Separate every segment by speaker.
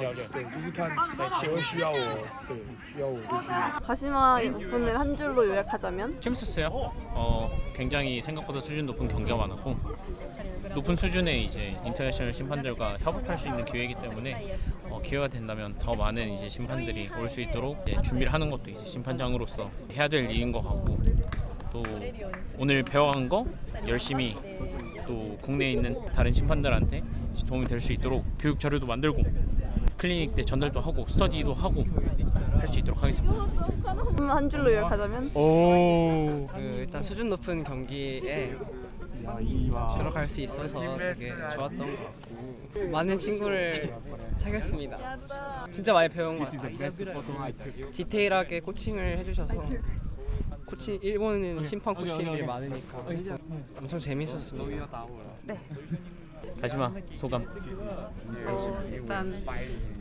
Speaker 1: 教练。
Speaker 2: 对，就是看协会需要我，对，需要我就去。
Speaker 3: 가시마 오픈을 한 줄로 요약하자면
Speaker 1: 재밌었어요. 어, 굉장히 생각보다 수준 높은 경기가 많았고 높은 수준의 이제 인터내셔널 심판들과 협업할 수 있는 기회이기 때문에 어, 기회가 된다면 더 많은 이제 심판들이 올 수 있도록 이제 준비를 하는 것도 이제 심판장으로서 해야 될 일인 것 같고 또 오늘 배워간 거 열심히 또 국내에 있는 다른 심판들한테 이제 도움이 될 수 있도록 교육 자료도 만들고 클리닉 때 전달도 하고 스터디도 하고 할 수 있도록 하겠습니다.
Speaker 3: 한 줄로 요약하자면
Speaker 1: 오.
Speaker 4: 그 일단 수준 높은 경기에 들어갈 수 있어서 되게 좋았던 것 같고 많은 친구를 사귀었습니다. 진짜 많이 배운 것 같아요. 디테일하게 코칭을 해주셔서 코치 일본은 심판 코치님들이 많으니까 엄청 재밌었습니다.
Speaker 1: 가시마 소감.
Speaker 3: 어, 일단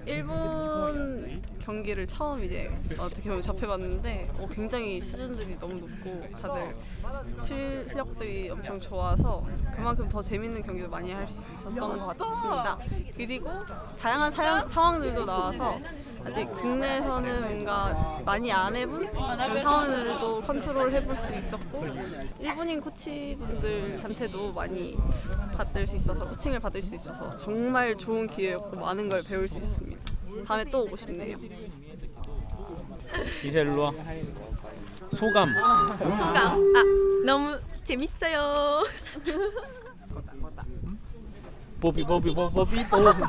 Speaker 3: 일본 경기를 처음 이제 어떻게 보면 접해봤는데 어, 굉장히 수준들이 너무 높고 다들 실, 실력들이 엄청 좋아서 그만큼 더 재밌는 경기를 많이 할 수 있었던 것 같습니다. 그리고 다양한 사양, 상황들도 나와서 아직 국내에서는 뭔가 많이 안 해본 그 상황들도 컨트롤 해볼 수 있었고 일본인 코치분들한테도 많이 받을 수 있어서 코칭을 받을 수 있어서 정말 좋은 기회였고 많은 걸 배울 수 있습니다. 다음에 또 오고 싶네요.
Speaker 1: 이제 일로 와. 소감.
Speaker 5: 소감 아 너무 재밌어요.
Speaker 1: 보비 보비 보비 보비 보비.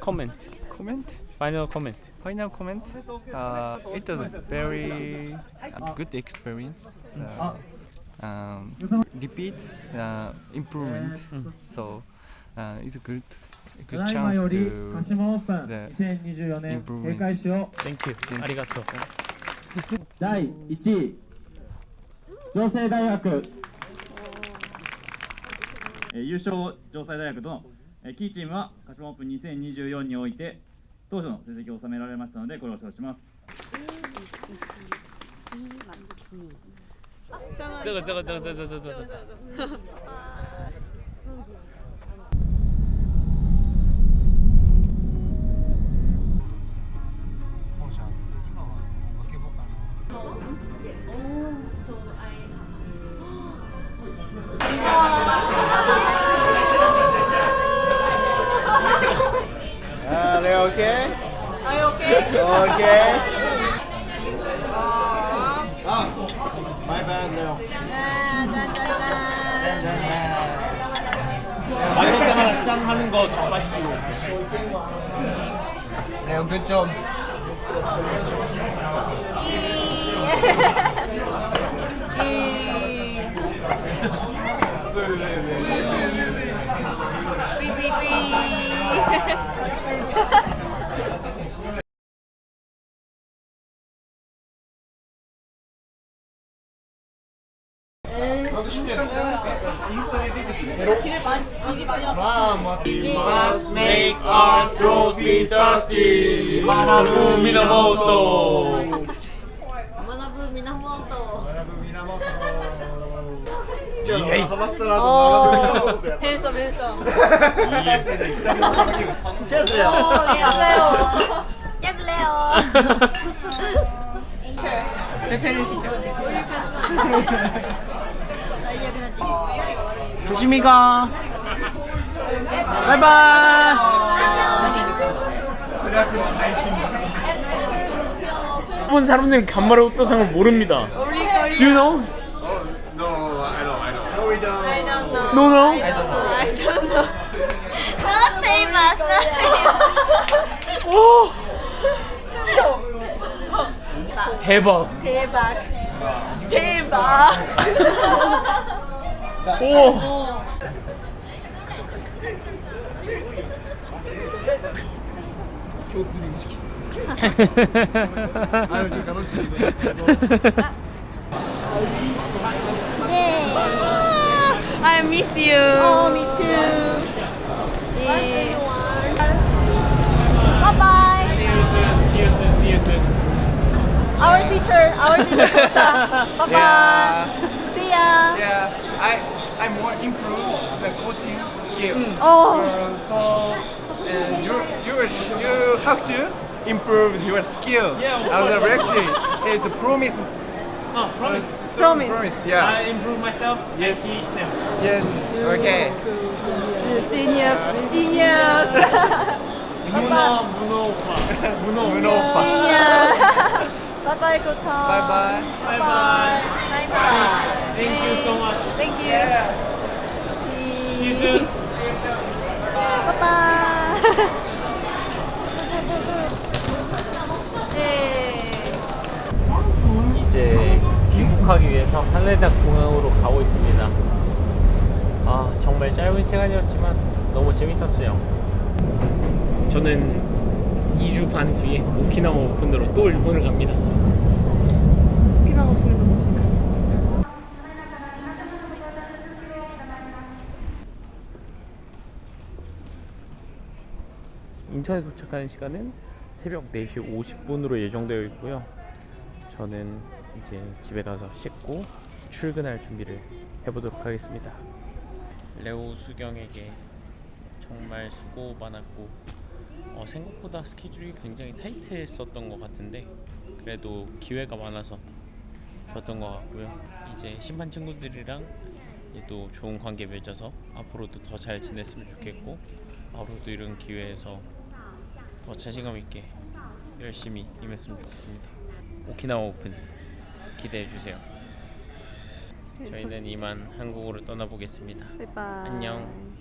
Speaker 1: 코멘트.
Speaker 6: comment
Speaker 1: 파이널 코멘트.
Speaker 6: final comment uh, it was a very uh, good experience so um, repeat uh, improvement so uh, it's good
Speaker 7: ただいまより鹿島オープン2024年閉会式を。
Speaker 1: Thank you. ありがとう。
Speaker 7: 第1位。城西大学。
Speaker 8: え優勝城西大学との、えキーチームは鹿島オープン2024において当初の成績を収められましたのでこれをします。
Speaker 1: 这个这个这个这个这个这个
Speaker 2: 这。They okay?
Speaker 3: Are you okay?
Speaker 2: Okay. Ah, my bad, Leo. 마실 때마다 짠 하는 거 적발시키고 있어. Leo, good job. We must make our souls be Minamoto. 하바스타라도
Speaker 3: 어, 헬섬 헬섬.
Speaker 2: 체스요.
Speaker 5: 레오 레오
Speaker 4: 제 페르시죠.
Speaker 1: 조심히 가. 바이바이. 일본 사람들은 간말의 옷도상을 모릅니다. Do you know?
Speaker 2: No, no.
Speaker 5: I don't know I don't know not famous not famous
Speaker 1: 오. 대박.
Speaker 5: 대박 대박
Speaker 1: 오.
Speaker 2: 아유, 저 단어치리네.
Speaker 5: I miss you
Speaker 3: Oh, me too. Bye bye.
Speaker 1: See you soon. See you soon. See you soon.
Speaker 3: Our teacher, our teacher. Bye bye. See ya.
Speaker 6: yeah I I more improve the coaching skill
Speaker 3: Oh.
Speaker 6: Uh, so and your you you have to improve your skill
Speaker 1: Yeah,
Speaker 6: as a
Speaker 1: of course.
Speaker 6: referee. It's promise.
Speaker 1: Oh, promise.
Speaker 6: so
Speaker 3: Promise.
Speaker 6: Promise. Yeah.
Speaker 1: improve myself.
Speaker 6: Yes.
Speaker 1: teach them.
Speaker 6: Yes. Okay.
Speaker 3: Genius, genius,
Speaker 1: 문어 문어 오빠. 문어
Speaker 6: 문어 오빠.
Speaker 3: genius. bye bye, good talk.
Speaker 6: Bye bye.
Speaker 1: Bye bye.
Speaker 5: Bye bye.
Speaker 1: Thank 귀국하기 위해서 한레다 공항으로 가고 있습니다. 아 정말 짧은 시간이었지만 너무 재밌었어요. 저는 2주 반 뒤에 오키나와 오픈으로 또 일본을 갑니다.
Speaker 3: 오키나와 오픈에서 봅시다.
Speaker 1: 인천에 도착하는 시간은 새벽 4시 50분으로 예정되어 있고요. 저는 이제 집에 가서 씻고 출근할 준비를 해보도록 하겠습니다. 레오 수경에게 정말 수고 많았고 어, 생각보다 스케줄이 굉장히 타이트했었던 것 같은데 그래도 기회가 많아서 좋았던 것 같고요. 이제 심판 친구들이랑 또 좋은 관계 맺어서 앞으로도 더 잘 지냈으면 좋겠고 앞으로도 이런 기회에서 더 자신감 있게 열심히 임했으면 좋겠습니다. 오키나와 오픈 기대해 주세요. 저희는 이만 한국으로 떠나보겠습니다.
Speaker 3: Bye.
Speaker 1: 안녕.